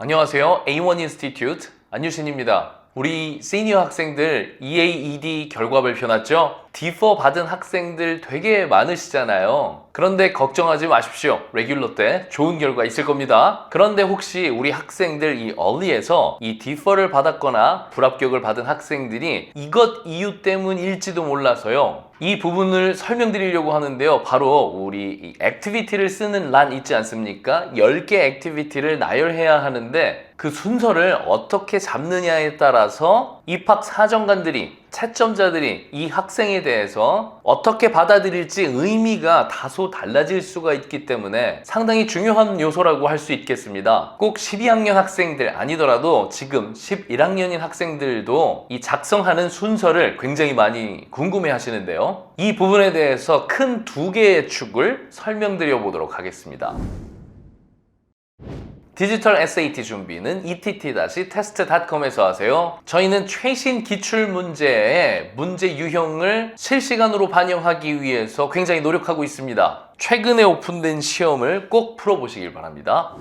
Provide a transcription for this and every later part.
안녕하세요. A1 인스티튜트 안유신입니다. 우리 시니어 학생들 EAED 결과 발표 났죠? D4 받은 학생들 되게 많으시잖아요. 그런데 걱정하지 마십시오. 레귤러 때 좋은 결과 있을 겁니다. 그런데 혹시 우리 학생들 이 얼리에서 이 D4를 받았거나 불합격을 받은 학생들이 이것 이유 때문일지도 몰라서요. 이 부분을 설명드리려고 하는데요. 바로 우리 이 액티비티를 쓰는 란 있지 않습니까? 10개 액티비티를 나열해야 하는데 그 순서를 어떻게 잡느냐에 따라서 입학 사정관들이 채점자들이 이 학생에 대해서 어떻게 받아들일지 의미가 다소 달라질 수가 있기 때문에 상당히 중요한 요소라고 할 수 있겠습니다. 꼭 12학년 학생들 아니더라도 지금 11학년인 학생들도 이 작성하는 순서를 굉장히 많이 궁금해 하시는데요. 이 부분에 대해서 큰 두 개의 축을 설명드려 보도록 하겠습니다. 디지털 SAT 준비는 ett-test.com에서 하세요. 저희는 최신 기출 문제의 문제 유형을 실시간으로 반영하기 위해서 굉장히 노력하고 있습니다. 최근에 오픈된 시험을 꼭 풀어보시길 바랍니다.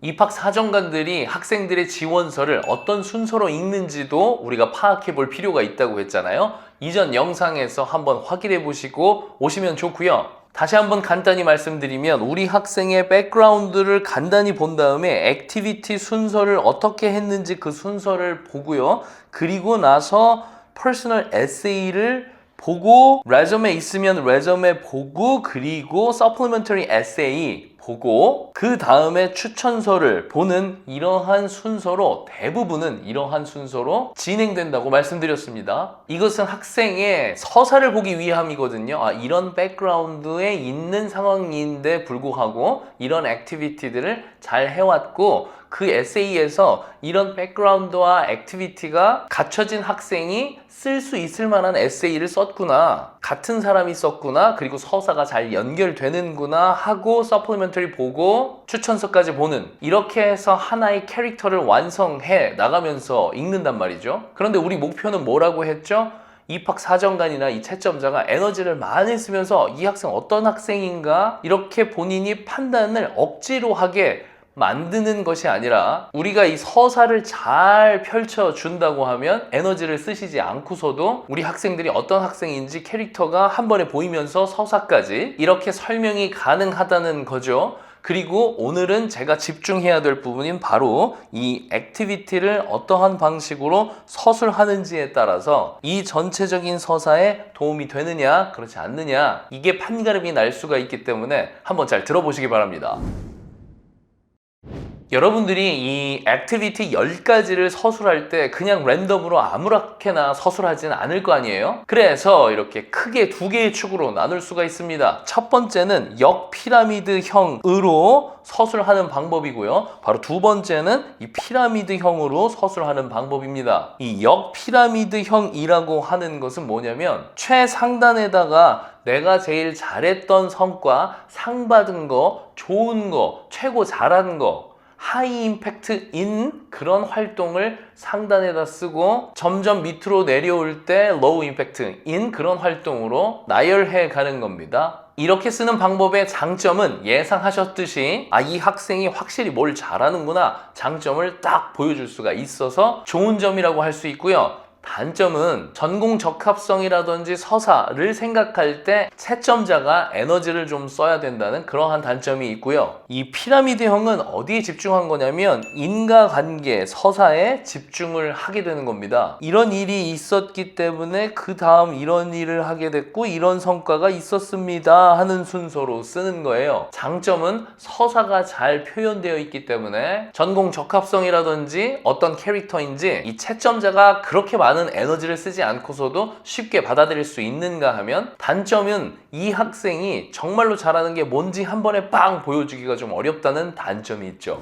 입학 사정관들이 학생들의 지원서를 어떤 순서로 읽는지도 우리가 파악해 볼 필요가 있다고 했잖아요. 이전 영상에서 한번 확인해 보시고 오시면 좋고요. 다시 한번 간단히 말씀드리면 우리 학생의 백그라운드를 간단히 본 다음에 액티비티 순서를 어떻게 했는지 그 순서를 보고요. 그리고 나서 퍼스널 에세이를 보고 레저메 있으면 레저메 보고 그리고 서플리멘터리 에세이 보고 그 다음에 추천서를 보는 이러한 순서로 대부분은 이러한 순서로 진행된다고 말씀드렸습니다. 이것은 학생의 서사를 보기 위함이거든요. 아, 이런 백그라운드에 있는 상황인데 불구하고 이런 액티비티들을 잘 해왔고 그 에세이에서 이런 백그라운드와 액티비티가 갖춰진 학생이 쓸 수 있을 만한 에세이를 썼구나. 같은 사람이 썼구나. 그리고 서사가 잘 연결되는구나 하고 서플리멘터리 보고 추천서까지 보는 이렇게 해서 하나의 캐릭터를 완성해 나가면서 읽는단 말이죠. 그런데 우리 목표는 뭐라고 했죠? 입학 사정관이나 이 채점자가 에너지를 많이 쓰면서 이 학생 어떤 학생인가 이렇게 본인이 판단을 억지로 하게 만드는 것이 아니라 우리가 이 서사를 잘 펼쳐 준다고 하면 에너지를 쓰시지 않고서도 우리 학생들이 어떤 학생인지 캐릭터가 한 번에 보이면서 서사까지 이렇게 설명이 가능하다는 거죠. 그리고 오늘은 제가 집중해야 될 부분인 바로 이 액티비티를 어떠한 방식으로 서술하는지에 따라서 이 전체적인 서사에 도움이 되느냐 그렇지 않느냐 이게 판가름이 날 수가 있기 때문에 한번 잘 들어보시기 바랍니다. 여러분들이 이 액티비티 10가지를 서술할 때 그냥 랜덤으로 아무렇게나 서술하지는 않을 거 아니에요? 그래서 이렇게 크게 두 개의 축으로 나눌 수가 있습니다. 첫 번째는 역피라미드형으로 서술하는 방법이고요. 바로 두 번째는 이 피라미드형으로 서술하는 방법입니다. 이 역피라미드형이라고 하는 것은 뭐냐면 최상단에다가 내가 제일 잘했던 성과, 상 받은 거, 좋은 거, 최고 잘한 거, 하이 임팩트인 그런 활동을 상단에다 쓰고 점점 밑으로 내려올 때 로우 임팩트인 그런 활동으로 나열해 가는 겁니다. 이렇게 쓰는 방법의 장점은 예상하셨듯이 아 이 학생이 확실히 뭘 잘하는구나 장점을 딱 보여줄 수가 있어서 좋은 점이라고 할 수 있고요. 단점은 전공 적합성이라든지 서사를 생각할 때 채점자가 에너지를 좀 써야 된다는 그러한 단점이 있고요. 이 피라미드형은 어디에 집중한 거냐면 인과관계, 서사에 집중을 하게 되는 겁니다. 이런 일이 있었기 때문에 그 다음 이런 일을 하게 됐고 이런 성과가 있었습니다 하는 순서로 쓰는 거예요. 장점은 서사가 잘 표현되어 있기 때문에 전공 적합성이라든지 어떤 캐릭터인지 이 채점자가 그렇게 많은 에너지를 쓰지 않고서도 쉽게 받아들일 수 있는가 하면 단점은 이 학생이 정말로 잘하는 게 뭔지 한 번에 빵 보여주기가 좀 어렵다는 단점이 있죠.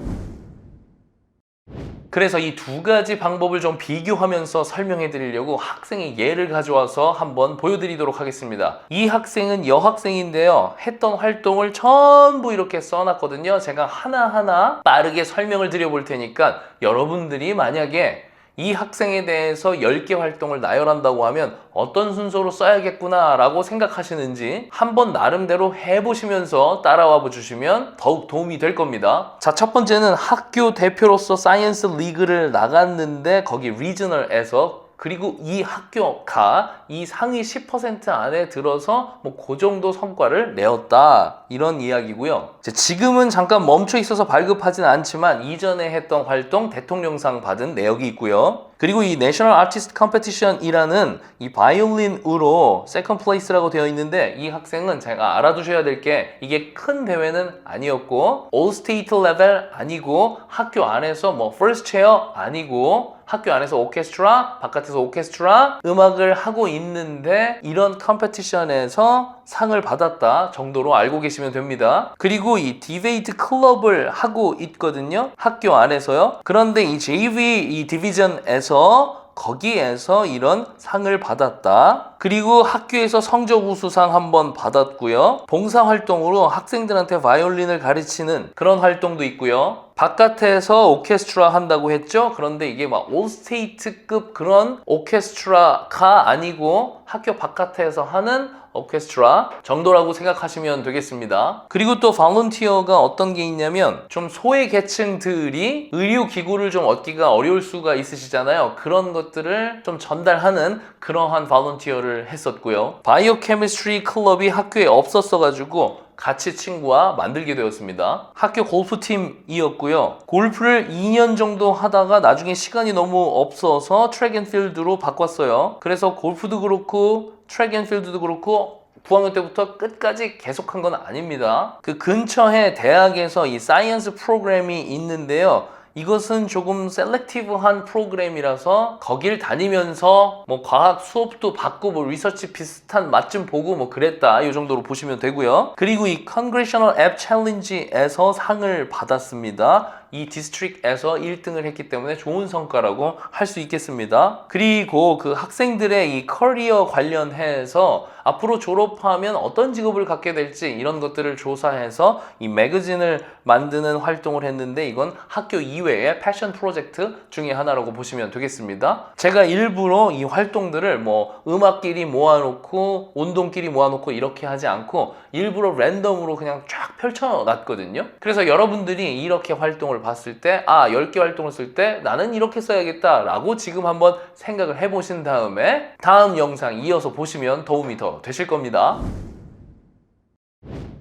그래서 이 두 가지 방법을 좀 비교하면서 설명해 드리려고 학생의 예를 가져와서 한번 보여드리도록 하겠습니다. 이 학생은 여학생인데요. 했던 활동을 전부 이렇게 써놨거든요. 제가 하나하나 빠르게 설명을 드려볼 테니까 여러분들이 만약에 이 학생에 대해서 10개 활동을 나열한다고 하면 어떤 순서로 써야겠구나라고 생각하시는지 한번 나름대로 해보시면서 따라와 주시면 더욱 도움이 될 겁니다. 자, 첫 번째는 학교 대표로서 사이언스 리그를 나갔는데 거기 리저널에서 그리고 이 학교가 이 상위 10% 안에 들어서 뭐 그 정도 성과를 내었다 이런 이야기고요. 지금은 잠깐 멈춰 있어서 발급하진 않지만 이전에 했던 활동 대통령상 받은 내역이 있고요. 그리고 이 내셔널 아티스트 컴페티션이라는 이 바이올린으로 세컨 플레이스라고 되어 있는데 이 학생은 제가 알아두셔야 될 게 이게 큰 대회는 아니었고 올 스테이트 레벨 아니고 학교 안에서 뭐 체어 아니고 학교 안에서 오케스트라, 바깥에서 오케스트라 음악을 하고 있는데 이런 컴페티션에서 상을 받았다 정도로 알고 계시면 됩니다. 그리고 이 디베이트 클럽을 하고 있거든요. 학교 안에서요. 그런데 이 JV 이 디비전에서 거기에서 이런 상을 받았다. 그리고 학교에서 성적 우수상 한번 받았고요. 봉사 활동으로 학생들한테 바이올린을 가르치는 그런 활동도 있고요. 바깥에서 오케스트라 한다고 했죠. 그런데 이게 막 올스테이트급 그런 오케스트라가 아니고 학교 바깥에서 하는 오케스트라 정도라고 생각하시면 되겠습니다. 그리고 또 발런티어가 어떤 게 있냐면 좀 소외 계층들이 의료 기구를 좀 얻기가 어려울 수가 있으시잖아요. 그런 것들을 좀 전달하는 그러한 발런티어를 했었고요. 바이오 케미스트리 클럽이 학교에 없었어 가지고 같이 친구와 만들게 되었습니다. 학교 골프팀이었고요. 골프를 2년 정도 하다가 나중에 시간이 너무 없어서 트랙 앤 필드로 바꿨어요. 그래서 골프도 그렇고 트랙 앤 필드도 그렇고 9학년 때부터 끝까지 계속한 건 아닙니다. 그 근처에 대학에서 이 사이언스 프로그램이 있는데요. 이것은 조금 셀렉티브한 프로그램이라서 거길 다니면서 뭐 과학 수업도 받고 뭐 리서치 비슷한 맛 좀 보고 뭐 그랬다 이 정도로 보시면 되고요. 그리고 이 Congressional App Challenge에서 상을 받았습니다. 이 디스트릭에서 1등을 했기 때문에 좋은 성과라고 할 수 있겠습니다. 그리고 그 학생들의 이 커리어 관련해서 앞으로 졸업하면 어떤 직업을 갖게 될지 이런 것들을 조사해서 이 매거진을 만드는 활동을 했는데 이건 학교 이외의 패션 프로젝트 중에 하나라고 보시면 되겠습니다. 제가 일부러 이 활동들을 뭐 음악끼리 모아놓고 운동끼리 모아놓고 이렇게 하지 않고 일부러 랜덤으로 그냥 쫙 펼쳐놨거든요. 그래서 여러분들이 이렇게 활동을 봤을 때, 아, 10개 활동을 쓸 때 나는 이렇게 써야겠다 라고 지금 한번 생각을 해보신 다음에 다음 영상 이어서 보시면 도움이 더 되실 겁니다.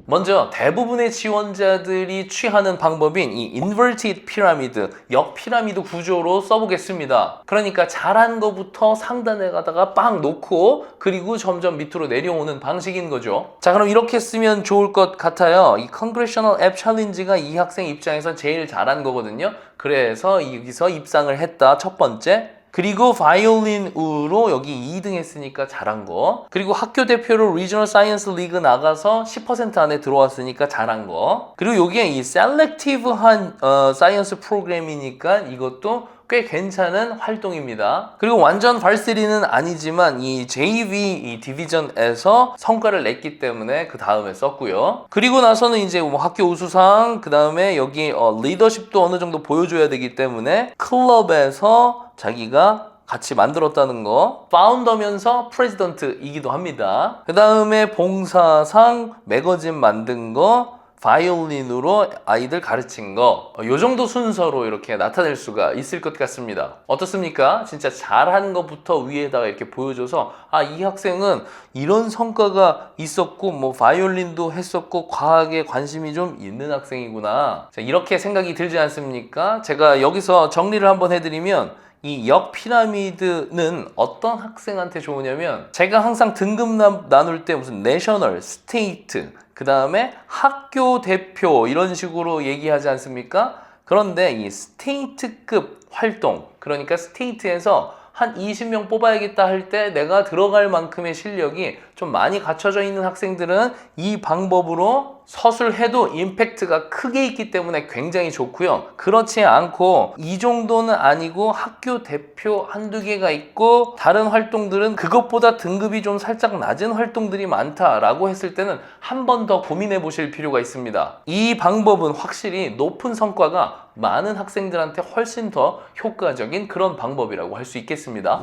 먼저 대부분의 지원자들이 취하는 방법인 이 inverted 피라미드, 역 피라미드 구조로 써보겠습니다. 그러니까 잘한 거부터 상단에 가다가 빵 놓고 그리고 점점 밑으로 내려오는 방식인 거죠. 자, 그럼 이렇게 쓰면 좋을 것 같아요. 이 Congressional App Challenge가 이 학생 입장에서 제일 잘한 거거든요. 그래서 여기서 입상을 했다. 첫 번째. 그리고 바이올린으로 여기 2등 했으니까 잘한 거. 그리고 학교 대표로 리저널 사이언스 리그 나가서 10% 안에 들어왔으니까 잘한 거. 그리고 여기에 이 셀렉티브한 어, 사이언스 프로그램이니까 이것도 꽤 괜찮은 활동입니다. 그리고 완전 발세리는 아니지만 이 JV 이 디비전에서 성과를 냈기 때문에 그 다음에 썼고요. 그리고 나서는 이제 뭐 학교 우수상 그 다음에 여기 어, 리더십도 어느 정도 보여줘야 되기 때문에 클럽에서 자기가 같이 만들었다는 거 파운더면서 프레지던트이기도 합니다. 그 다음에 봉사상 매거진 만든 거 바이올린으로 아이들 가르친 거, 어, 요 정도 순서로 이렇게 나타낼 수가 있을 것 같습니다. 어떻습니까? 진짜 잘한 것부터 위에다가 이렇게 보여줘서, 아, 이 학생은 이런 성과가 있었고, 뭐, 바이올린도 했었고, 과학에 관심이 좀 있는 학생이구나. 자, 이렇게 생각이 들지 않습니까? 제가 여기서 정리를 한번 해드리면, 이 역 피라미드는 어떤 학생한테 좋으냐면 제가 항상 등급 나, 나눌 때 무슨 내셔널, 스테이트, 그 다음에 학교 대표 이런 식으로 얘기하지 않습니까? 그런데 이 스테이트급 활동, 그러니까 스테이트에서 한 20명 뽑아야겠다 할 때 내가 들어갈 만큼의 실력이 좀 많이 갖춰져 있는 학생들은 이 방법으로 서술해도 임팩트가 크게 있기 때문에 굉장히 좋고요. 그렇지 않고 이 정도는 아니고 학교 대표 한두 개가 있고 다른 활동들은 그것보다 등급이 좀 살짝 낮은 활동들이 많다라고 했을 때는 한 번 더 고민해 보실 필요가 있습니다. 이 방법은 확실히 높은 성과가 많은 학생들한테 훨씬 더 효과적인 그런 방법이라고 할 수 있겠습니다.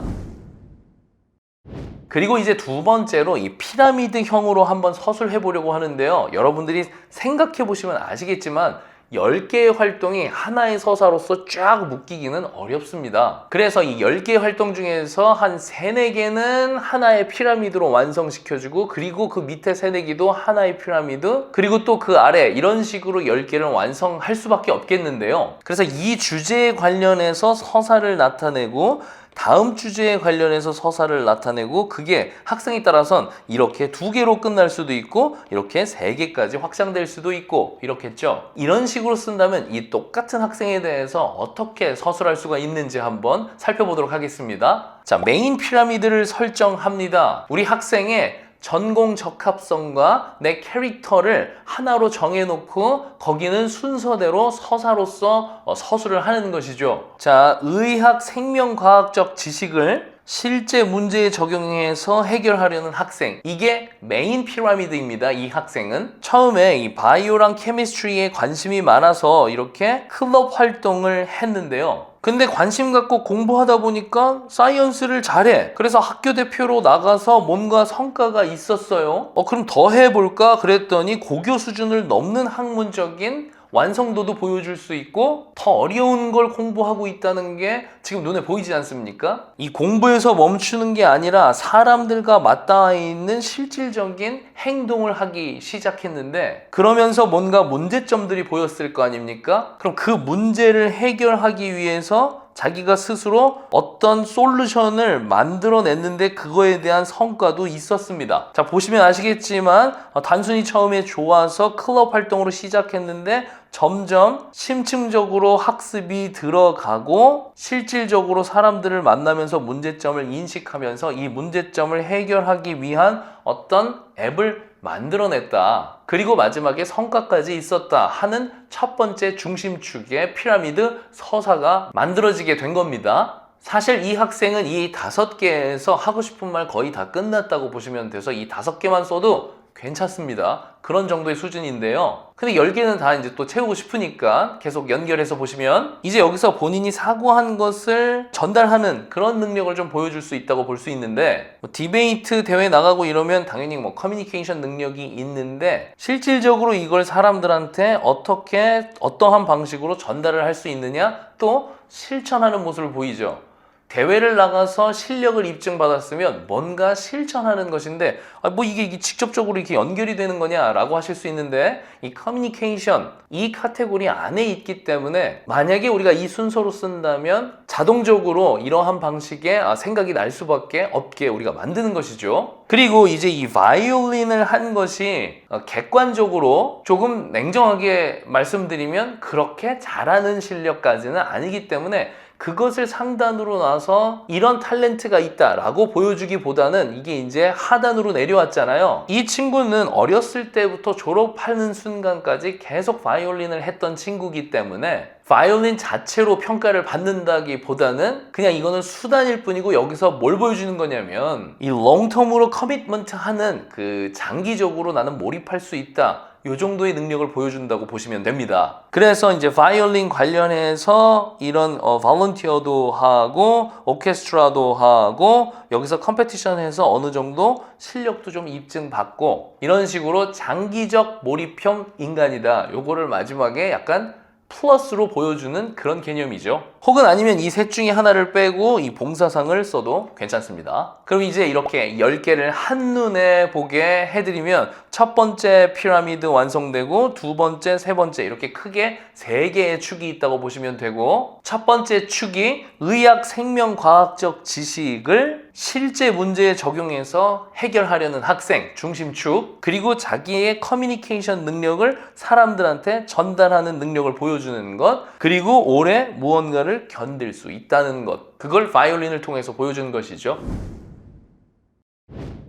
그리고 이제 두 번째로 이 피라미드형으로 한번 서술해 보려고 하는데요. 여러분들이 생각해 보시면 아시겠지만 10개의 활동이 하나의 서사로서 쫙 묶이기는 어렵습니다. 그래서 이 10개의 활동 중에서 한 3, 4개는 하나의 피라미드로 완성시켜주고 그리고 그 밑에 3, 4개도 하나의 피라미드 그리고 또 그 아래 이런 식으로 10개를 완성할 수밖에 없겠는데요. 그래서 이 주제에 관련해서 서사를 나타내고 다음 주제에 관련해서 서사를 나타내고 그게 학생에 따라선 이렇게 두 개로 끝날 수도 있고 이렇게 세 개까지 확장될 수도 있고 이렇겠죠. 이런 식으로 쓴다면 이 똑같은 학생에 대해서 어떻게 서술할 수가 있는지 한번 살펴보도록 하겠습니다. 자, 메인 피라미드를 설정합니다. 우리 학생의 전공 적합성과 내 캐릭터를 하나로 정해놓고 거기는 순서대로 서사로서 어, 서술을 하는 것이죠. 자, 의학 생명과학적 지식을 실제 문제에 적용해서 해결하려는 학생. 이게 메인 피라미드입니다. 이 학생은. 처음에 이 바이오랑 케미스트리에 관심이 많아서 이렇게 클럽 활동을 했는데요. 근데 관심 갖고 공부하다 보니까 사이언스를 잘해. 그래서 학교 대표로 나가서 뭔가 성과가 있었어요. 어, 그럼 더 해볼까? 그랬더니 고교 수준을 넘는 학문적인 완성도도 보여줄 수 있고 더 어려운 걸 공부하고 있다는 게 지금 눈에 보이지 않습니까? 이 공부에서 멈추는 게 아니라 사람들과 맞닿아 있는 실질적인 행동을 하기 시작했는데 그러면서 뭔가 문제점들이 보였을 거 아닙니까? 그럼 그 문제를 해결하기 위해서 자기가 스스로 어떤 솔루션을 만들어냈는데 그거에 대한 성과도 있었습니다. 자, 보시면 아시겠지만 어, 단순히 처음에 좋아서 클럽 활동으로 시작했는데 점점 심층적으로 학습이 들어가고 실질적으로 사람들을 만나면서 문제점을 인식하면서 이 문제점을 해결하기 위한 어떤 앱을 만들어냈다. 그리고 마지막에 성과까지 있었다 하는 첫 번째 중심축의 피라미드 서사가 만들어지게 된 겁니다. 사실 이 학생은 이 다섯 개에서 하고 싶은 말 거의 다 끝났다고 보시면 돼서 이 다섯 개만 써도 괜찮습니다. 그런 정도의 수준인데요. 근데 10개는 다 이제 또 채우고 싶으니까 계속 연결해서 보시면 이제 여기서 본인이 사고한 것을 전달하는 그런 능력을 좀 보여줄 수 있다고 볼 수 있는데 뭐 디베이트 대회 나가고 이러면 당연히 뭐 커뮤니케이션 능력이 있는데 실질적으로 이걸 사람들한테 어떻게 어떠한 방식으로 전달을 할 수 있느냐 또 실천하는 모습을 보이죠. 대회를 나가서 실력을 입증받았으면 뭔가 실천하는 것인데 아, 뭐 이게, 이게 직접적으로 이렇게 연결이 되는 거냐라고 하실 수 있는데 이 커뮤니케이션 이 카테고리 안에 있기 때문에 만약에 우리가 이 순서로 쓴다면 자동적으로 이러한 방식의 아, 생각이 날 수밖에 없게 우리가 만드는 것이죠. 그리고 이제 이 바이올린을 한 것이 어, 객관적으로 조금 냉정하게 말씀드리면 그렇게 잘하는 실력까지는 아니기 때문에 그것을 상단으로 나서 이런 탤런트가 있다라고 보여주기보다는 이게 이제 하단으로 내려왔잖아요. 이 친구는 어렸을 때부터 졸업하는 순간까지 계속 바이올린을 했던 친구기 때문에 바이올린 자체로 평가를 받는다기보다는 그냥 이거는 수단일 뿐이고 여기서 뭘 보여주는 거냐면 이 롱텀으로 커미트먼트 하는 그 장기적으로 나는 몰입할 수 있다. 요 정도의 능력을 보여준다고 보시면 됩니다. 그래서 이제 바이올린 관련해서 이런 어, 발런티어도 하고 오케스트라도 하고 여기서 컴페티션해서 어느 정도 실력도 좀 입증받고 이런 식으로 장기적 몰입형 인간이다. 요거를 마지막에 약간 플러스로 보여주는 그런 개념이죠. 혹은 아니면 이 셋 중에 하나를 빼고 이 봉사상을 써도 괜찮습니다. 그럼 이제 이렇게 10개를 한눈에 보게 해드리면 첫 번째 피라미드 완성되고 두 번째, 세 번째 이렇게 크게 세 개의 축이 있다고 보시면 되고 첫 번째 축이 의학 생명과학적 지식을 실제 문제에 적용해서 해결하려는 학생 중심축 그리고 자기의 커뮤니케이션 능력을 사람들한테 전달하는 능력을 보여 주는 것 그리고 오래 무언가를 견딜 수 있다는 것 그걸 바이올린을 통해서 보여주는 것이죠.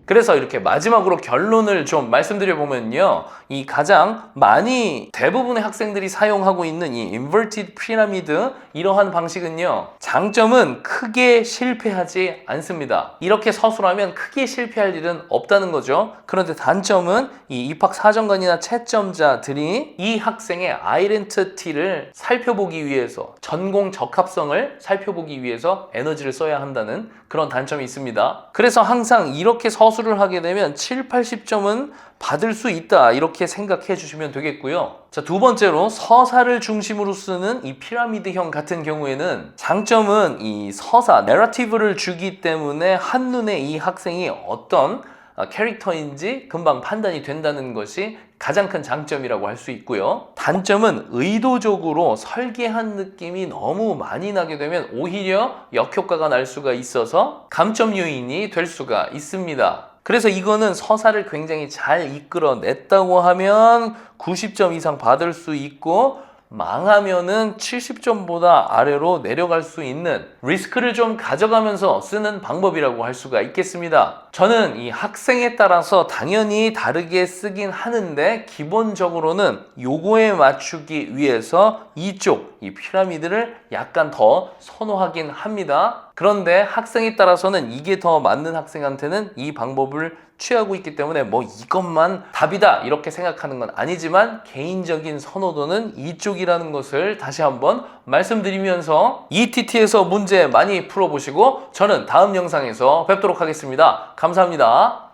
그래서 이렇게 마지막으로 결론을 좀 말씀드려 보면요. 이 가장 많이 대부분의 학생들이 사용하고 있는 이 inverted 피라미드 이러한 방식은요. 장점은 크게 실패하지 않습니다. 이렇게 서술하면 크게 실패할 일은 없다는 거죠. 그런데 단점은 이 입학 사정관이나 채점자들이 이 학생의 아이덴티티를 살펴보기 위해서 전공 적합성을 살펴보기 위해서 에너지를 써야 한다는 그런 단점이 있습니다. 그래서 항상 이렇게 서술 을 하게 되면 7, 80점은 받을 수 있다 이렇게 생각해 주시면 되겠고요. 자, 두 번째로 서사를 중심으로 쓰는 이 피라미드형 같은 경우에는 장점은 이 서사, 내러티브를 주기 때문에 한눈에 이 학생이 어떤 아, 캐릭터인지 금방 판단이 된다는 것이 가장 큰 장점이라고 할 수 있고요. 단점은 의도적으로 설계한 느낌이 너무 많이 나게 되면 오히려 역효과가 날 수가 있어서 감점 요인이 될 수가 있습니다. 그래서 이거는 서사를 굉장히 잘 이끌어냈다고 하면 90점 이상 받을 수 있고 망하면은 70점보다 아래로 내려갈 수 있는 리스크를 좀 가져가면서 쓰는 방법이라고 할 수가 있겠습니다. 저는 이 학생에 따라서 당연히 다르게 쓰긴 하는데 기본적으로는 요거에 맞추기 위해서 이쪽 이 피라미드를 약간 더 선호하긴 합니다. 그런데 학생에 따라서는 이게 더 맞는 학생한테는 이 방법을 취하고 있기 때문에 뭐 이것만 답이다 이렇게 생각하는 건 아니지만 개인적인 선호도는 이쪽이라는 것을 다시 한번 말씀드리면서 ETT에서 문제 많이 풀어보시고 저는 다음 영상에서 뵙도록 하겠습니다. 감사합니다.